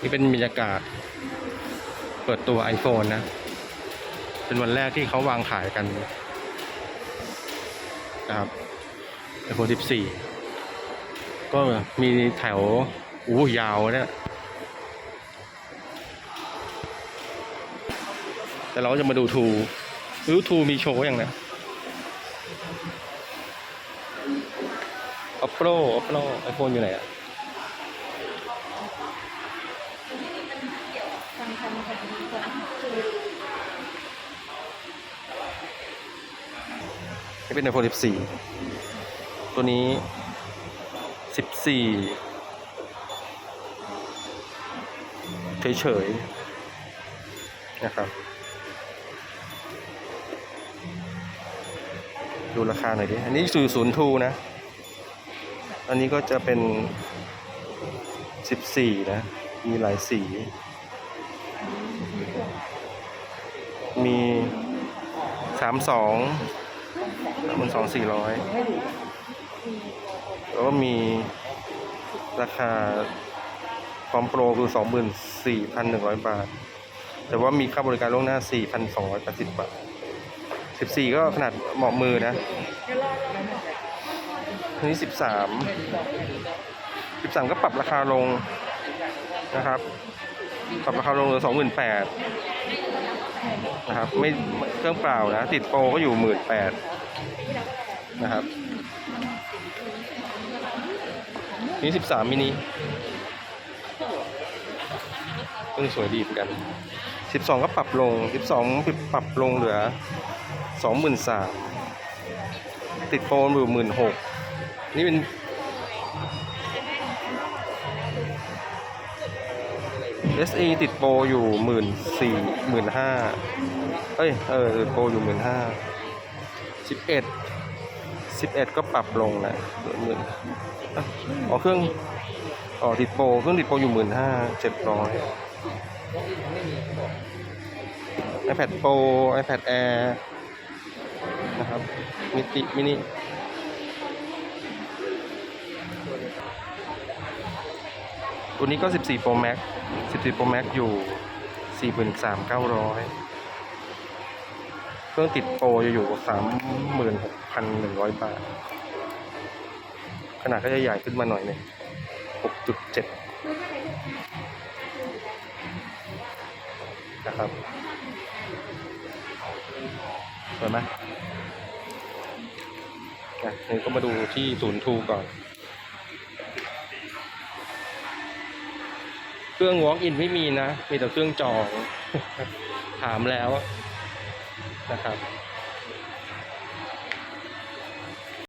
นี่เป็นบรรยากาศ เปิดตัว iPhone นะ เป็นวันแรกที่เขาวางขายกันนะครับ iPhone 14 ก็มีแถวอู้ยาวเนี่ยแต่เราจะมาดูทูรู้ทูมีโชว์อย่างนะ Oppo Oppo iPhone อยู่ไหนอะ เป็น iPhone 14 ตัวนี้ 14 เฉยๆ นะครับ ดูราคาหน่อยดิ อันนี้สู่ศูนย์ทูนะ อันนี้ก็จะเป็น 14 นะ มีหลายสี มี 32สาม หมื่นสองสี่ร้อยแล้วก็มีราคาพร้อมโปรคือสองหมื่นสี่พันหนึ่งร้อยบาท แต่ว่ามีค่าบริการล่วงหน้าสี่พันสองร้อยแปดสิบบาทสิบสี่ก็ขนาดเหมาะมือนะทีนี้สิบสามสิบสามก็ปรับราคาลงนะครับ ปรับราคาลงเหลือสองหมื่นแปดนะครับไม่เครื่องเปล่านะ ติดโปรก็อยู่หมื่นแปดนะครับ นี่สิบสามมินิเครื่องสวยดีเหมือนกันสิบสองก็ปรับลงสิบสองปรับลงเหลือสองหมื่นสามติดโปรอยู่หมื่นหกนี่เป็น SE ติดโปรอยู่หมื่นสี่หมื่นห้าเอ้ย เออติดโปรอยู่หมื่นห้าสิบเอ็ดสิบเอ็ดก็ปรับลงนะเหลือหมื่นอ๋อเครื่องอ๋อติดโปรเครื่องติดโปรอยู่หมื่นห้าเจ็ดร้อย iPad Pro iPad Air นะครับมิติมินิ ตัวนี้ก็ 14 Pro Max 14 Pro Max อยู่ 43,900 เครื่องติดโปรจะอยู่ 36,100 บาท ขนาดก็จะใหญ่ขึ้นมาหน่อยหนึง6.7 นะครับสวยไหมอะนี่ก็มาดูที่ศูนย์ทูก่อน ครื่อง walk in ไม่มีนะ มีแต่เครื่องจอง ถามแล้วนะครับ